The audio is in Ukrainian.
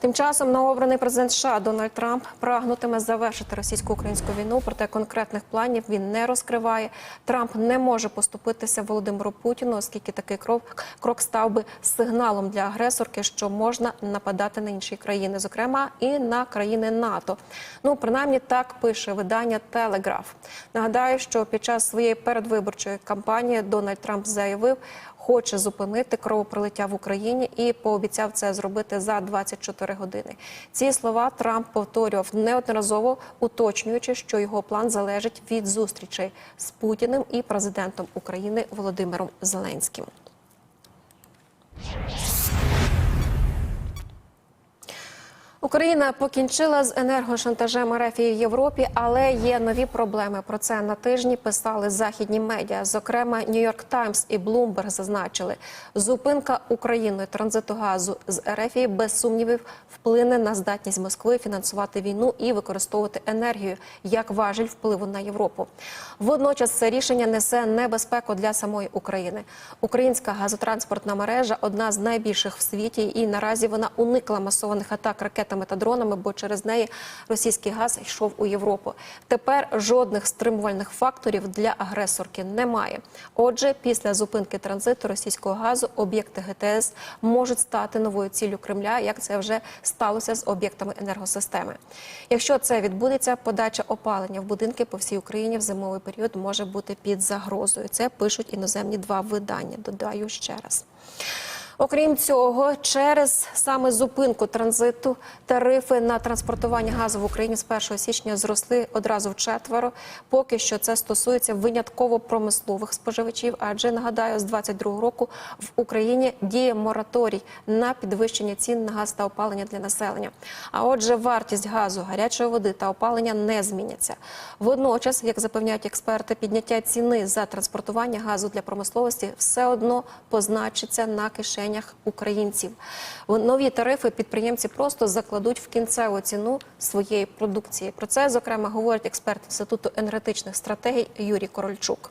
Тим часом новообраний президент США Дональд Трамп прагнутиме завершити російсько-українську війну, проте конкретних планів він не розкриває. Трамп не може поступитися Володимиру Путіну, оскільки такий крок, крок став би сигналом для агресорки, що можна нападати на інші країни, зокрема і на країни НАТО. Ну принаймні так пише видання Телеграф. Нагадаю, що під час своєї передвиборчої кампанії Дональд Трамп заявив. Хоче зупинити кровопролиття в Україні і пообіцяв це зробити за 24 години. Ці слова Трамп повторював неодноразово, уточнюючи, що його план залежить від зустрічей з Путіним і президентом України Володимиром Зеленським. Україна покінчила з енергошантажем РФ в Європі, але є нові проблеми. Про це на тижні писали західні медіа. Зокрема, Нью-Йорк Таймс і Блумберг зазначили, зупинка Україною транзиту газу з РФ без сумнівів вплине на здатність Москви фінансувати війну і використовувати енергію як важіль впливу на Європу. Водночас це рішення несе небезпеку для самої України. Українська газотранспортна мережа одна з найбільших в світі, і наразі вона уникла масованих атак ракетами та дронами, бо через неї російський газ йшов у Європу. Тепер жодних стримувальних факторів для агресорки немає. Отже, після зупинки транзиту російського газу об'єкти ГТС можуть стати новою ціллю Кремля, як це вже сталося з об'єктами енергосистеми. Якщо це відбудеться, подача опалення в будинки по всій Україні в зимовий період може бути під загрозою. Це пишуть іноземні два видання. Додаю ще раз. Окрім цього, через саме зупинку транзиту тарифи на транспортування газу в Україні з 1 січня зросли одразу в четверо. Поки що це стосується винятково промислових споживачів. Адже нагадаю, з 22 року в Україні діє мораторій на підвищення цін на газ та опалення для населення. А отже, вартість газу, гарячої води та опалення не зміняться. Водночас, як запевняють експерти, підняття ціни за транспортування газу для промисловості все одно позначиться на кишені українців. Нові тарифи підприємці просто закладуть в кінцеву ціну своєї продукції. Про це зокрема говорить експерт інституту енергетичних стратегій Юрій Корольчук.